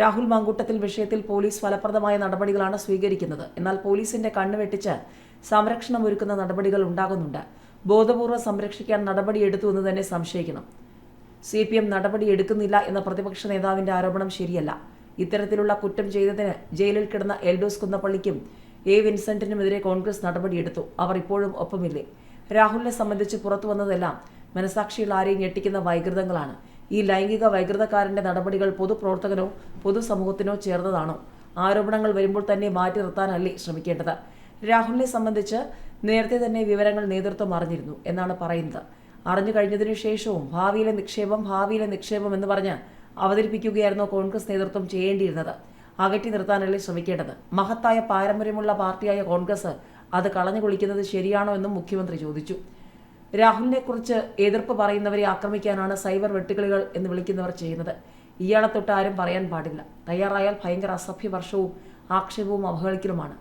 രാഹുൽ മാങ്കൂട്ടത്തിൽ വിഷയത്തിൽ പോലീസ് ഫലപ്രദമായ നടപടികളാണ് സ്വീകരിക്കുന്നത്. എന്നാൽ പോലീസിന്റെ കണ്ണുവെട്ടിച്ച് സംരക്ഷണം ഒരുക്കുന്ന നടപടികൾ ഉണ്ടാകുന്നുണ്ട്. ബോധപൂർവം സംരക്ഷിക്കാൻ നടപടിയെടുത്തു എന്ന് തന്നെ സംശയിക്കണം സി പി എം നടപടി എടുക്കുന്നില്ല എന്ന പ്രതിപക്ഷ നേതാവിന്റെ ആരോപണം ശരിയല്ല. ഇത്തരത്തിലുള്ള കുറ്റം ചെയ്തതിന് ജയിലിൽ കിടന്ന എൽഡോസ് കുന്നപ്പള്ളിക്കും എ വിൻസെന്റിനുമെതിരെ കോൺഗ്രസ് നടപടിയെടുത്തു അവർ ഇപ്പോഴും ഒപ്പമില്ലേ? രാഹുലിനെ സംബന്ധിച്ച് പുറത്തു വന്നതെല്ലാം മനസാക്ഷിയിൽ ആരെയും ഞെട്ടിക്കുന്ന വൈകൃതങ്ങളാണ്. ഈ ലൈംഗിക വൈകൃതക്കാരന്റെ നടപടികൾ പൊതുപ്രവർത്തകനോ പൊതുസമൂഹത്തിനോ ചേർന്നതാണോ? ആരോപണങ്ങൾ വരുമ്പോൾ തന്നെ മാറ്റി നിർത്താനല്ലേ ശ്രമിക്കേണ്ടത്? രാഹുലിനെ സംബന്ധിച്ച് നേരത്തെ തന്നെ വിവരങ്ങൾ നേതൃത്വം അറിഞ്ഞിരുന്നു എന്നാണ് പറയുന്നത്. അറിഞ്ഞു കഴിഞ്ഞതിനു ശേഷവും ഭാവിയിലെ നിക്ഷേപം ഭാവിയിലെ നിക്ഷേപം എന്ന് പറഞ്ഞ് അവതരിപ്പിക്കുകയായിരുന്നു കോൺഗ്രസ് നേതൃത്വം ചെയ്യേണ്ടിയിരുന്നത്. അകറ്റി നിർത്താനല്ലേ ശ്രമിക്കേണ്ടത്? മഹത്തായ പാരമ്പര്യമുള്ള പാർട്ടിയായ കോൺഗ്രസ് അത് കളഞ്ഞു കുളിക്കുന്നത് ശരിയാണോ എന്നും മുഖ്യമന്ത്രി ചോദിച്ചു. രാഹുലിനെ കുറിച്ച് എതിർപ്പ് പറയുന്നവരെ ആക്രമിക്കാനാണ് സൈബർ വെട്ടുകളികൾ എന്ന് വിളിക്കുന്നവർ ചെയ്യുന്നത്. ഇയാളെ തൊട്ട് ആരും പറയാൻ പാടില്ല. തയ്യാറായാൽ ഭയങ്കര അസഭ്യ വർഷവും ആക്ഷേപവും അവഹേളിക്കലുമാണ്.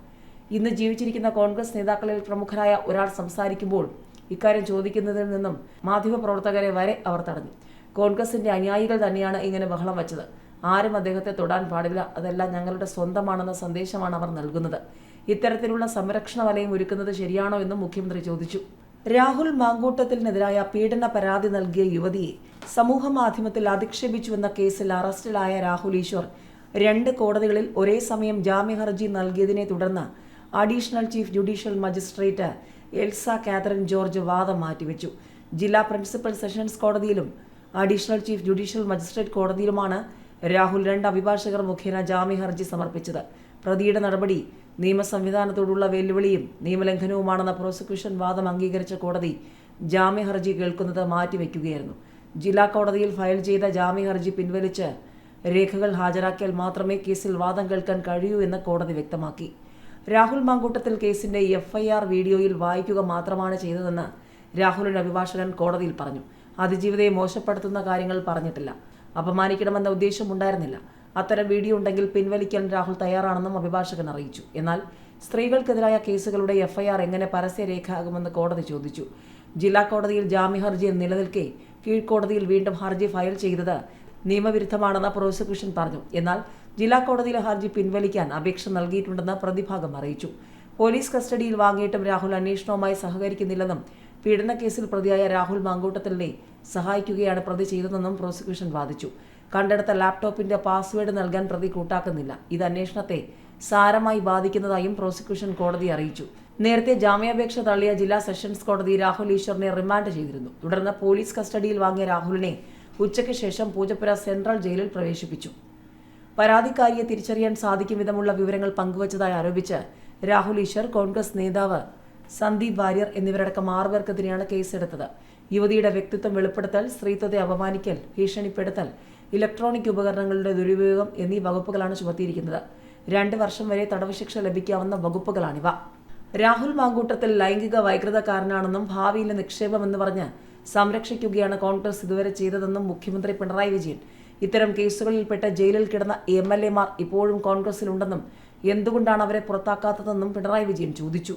ഇന്ന് ജീവിച്ചിരിക്കുന്ന കോൺഗ്രസ് നേതാക്കളിൽ പ്രമുഖരായ ഒരാൾ സംസാരിക്കുമ്പോൾ ഇക്കാര്യം ചോദിക്കുന്നതിൽ നിന്നും മാധ്യമപ്രവർത്തകരെ വരെ അവർ തടഞ്ഞു. കോൺഗ്രസിന്റെ അനുയായികൾ തന്നെയാണ് ഇങ്ങനെ ബഹളം വച്ചത്. ആരും അദ്ദേഹത്തെ തൊടാൻ പാടില്ല. അതെല്ലാം ഞങ്ങളുടെ സ്വന്തമാണെന്ന സന്ദേശമാണ് അവർ നൽകുന്നത്. ഇത്തരത്തിലുള്ള സംരക്ഷണ വലയം ഒരുക്കുന്നത് ശരിയാണോ എന്നും മുഖ്യമന്ത്രി ചോദിച്ചു. രാഹുൽ മാങ്കൂട്ടത്തിനെതിരായ പീഡന പരാതി നൽകിയ യുവതിയെ സമൂഹ മാധ്യമത്തിൽ അധിക്ഷേപിച്ചുവെന്ന കേസിൽ അറസ്റ്റിലായ രാഹുൽ ഈശ്വർ രണ്ട് കോടതികളിൽ ഒരേ സമയം ജാമ്യ ഹർജി നൽകിയതിനെ തുടർന്ന് additional chief judicial magistrate Elsa Catherine George വാദം മാറ്റിവെച്ചു. ജില്ലാ പ്രിൻസിപ്പൽ സെഷൻസ് കോടതിയിലും അഡീഷണൽ ചീഫ് ജുഡീഷ്യൽ മജിസ്ട്രേറ്റ് കോടതിയിലുമാണ് രാഹുൽ രണ്ട് അഭിഭാഷകർ മുഖേന ജാമ്യ ഹർജി സമർപ്പിച്ചത്. പ്രതിയുടെ നടപടി നിയമ സംവിധാനത്തോടുള്ള വെല്ലുവിളിയും നിയമലംഘനവുമാണെന്ന പ്രോസിക്യൂഷൻ വാദം അംഗീകരിച്ച കോടതി ജാമ്യ ഹർജി കേൾക്കുന്നത് മാറ്റിവെക്കുകയായിരുന്നു. ജില്ലാ കോടതിയിൽ ഫയൽ ചെയ്ത ജാമ്യ ഹർജി പിൻവലിച്ച് രേഖകൾ ഹാജരാക്കിയാൽ മാത്രമേ കേസിൽ വാദം കേൾക്കാൻ കഴിയൂ എന്ന് കോടതി വ്യക്തമാക്കി. രാഹുൽ മാങ്കൂട്ടത്തിൽ കേസിന്റെ എഫ്ഐആർ വീഡിയോയിൽ വായിക്കുക മാത്രമാണ് ചെയ്തതെന്ന് രാഹുലിന്റെ അഭിഭാഷകൻ കോടതിയിൽ പറഞ്ഞു. അതിജീവിതയെ മോശപ്പെടുത്തുന്ന കാര്യങ്ങൾ പറഞ്ഞിട്ടില്ല. അപമാനിക്കണമെന്ന ഉദ്ദേശം ഉണ്ടായിരുന്നില്ല അത്തരം വീഡിയോ ഉണ്ടെങ്കിൽ പിൻവലിക്കാൻ രാഹുൽ തയ്യാറാണെന്നും അഭിഭാഷകൻ അറിയിച്ചു. എന്നാൽ സ്ത്രീകൾക്കെതിരായ കേസുകളുടെ എഫ്ഐആർ എങ്ങനെ പരസ്യരേഖയാകുമെന്ന് കോടതി ചോദിച്ചു. ജില്ലാ കോടതിയിൽ ജാമ്യ ഹർജി നിലനിൽക്കെ കീഴ്ക്കോടതിയിൽ വീണ്ടും ഹർജി ഫയൽ ചെയ്തത് നിയമവിരുദ്ധമാണെന്ന് പ്രോസിക്യൂഷൻ പറഞ്ഞു. എന്നാൽ ജില്ലാ കോടതിയിലെ ഹർജി പിൻവലിക്കാൻ അപേക്ഷ നൽകിയിട്ടുണ്ടെന്ന് പ്രതിഭാഗം അറിയിച്ചു. പോലീസ് കസ്റ്റഡിയിൽ വാങ്ങിയിട്ടും രാഹുൽ അന്വേഷണവുമായി സഹകരിക്കുന്നില്ലെന്നും പീഡനക്കേസിൽ പ്രതിയായ രാഹുൽ മാങ്കൂട്ടത്തിലിനെ സഹായിക്കുകയാണ് പ്രതി ചെയ്തതെന്നും പ്രോസിക്യൂഷൻ വാദിച്ചു. കണ്ടെടുത്ത ലാപ്ടോപ്പിന്റെ പാസ്വേഡ് നൽകാൻ പ്രതി കൂട്ടാക്കുന്നില്ല. ഇത് അന്വേഷണത്തെ സാരമായി ബാധിക്കുന്നതായും പ്രോസിക്യൂഷൻ കോടതി അറിയിച്ചു. നേരത്തെ ജാമ്യാപേക്ഷ തള്ളിയ ജില്ലാ സെഷൻസ് കോടതി രാഹുൽ ഈശ്വറിനെ റിമാൻഡ് ചെയ്തിരുന്നു. തുടർന്ന് പോലീസ് കസ്റ്റഡിയിൽ വാങ്ങിയ രാഹുലിനെ ഉച്ചയ്ക്ക് ശേഷം പൂജപ്പുര സെൻട്രൽ ജയിലിൽ പ്രവേശിപ്പിച്ചു. പരാതിക്കാരിയെ തിരിച്ചറിയാൻ സാധിക്കും വിധമുള്ള വിവരങ്ങൾ പങ്കുവച്ചതായി ആരോപിച്ച് രാഹുൽ ഈശ്വർ കോൺഗ്രസ് നേതാവ് സന്ദീപ് വാര്യർ എന്നിവരടക്കം ആറുപേർക്കെതിരെയാണ് കേസെടുത്തത്. യുവതിയുടെ വ്യക്തിത്വം വെളിപ്പെടുത്തൽ സ്ത്രീത്വത്തെ അപമാനിക്കൽ ഭീഷണിപ്പെടുത്തൽ ഇലക്ട്രോണിക് ഉപകരണങ്ങളുടെ ദുരുപയോഗം എന്നീ വകുപ്പുകളാണ് ചുമത്തിയിരിക്കുന്നത്. രണ്ട് വർഷം വരെ തടവ് ശിക്ഷ ലഭിക്കാവുന്ന വകുപ്പുകളാണിവ. രാഹുൽ മാങ്കൂട്ടത്തിൽ ലൈംഗിക വൈകൃതക്കാരനാണെന്നും ഭാവിയിലെ നിക്ഷേപമെന്ന് പറഞ്ഞ് സംരക്ഷിക്കുകയാണ് കോൺഗ്രസ് ഇതുവരെ ചെയ്തതെന്നും മുഖ്യമന്ത്രി പിണറായി വിജയൻ. ഇത്തരം കേസുകളിൽപ്പെട്ട ജയിലിൽ കിടന്ന എം എൽ എമാർ ഇപ്പോഴും കോൺഗ്രസിലുണ്ടെന്നും എന്തുകൊണ്ടാണ് അവരെ പുറത്താക്കാത്തതെന്നും പിണറായി വിജയൻ ചോദിച്ചു.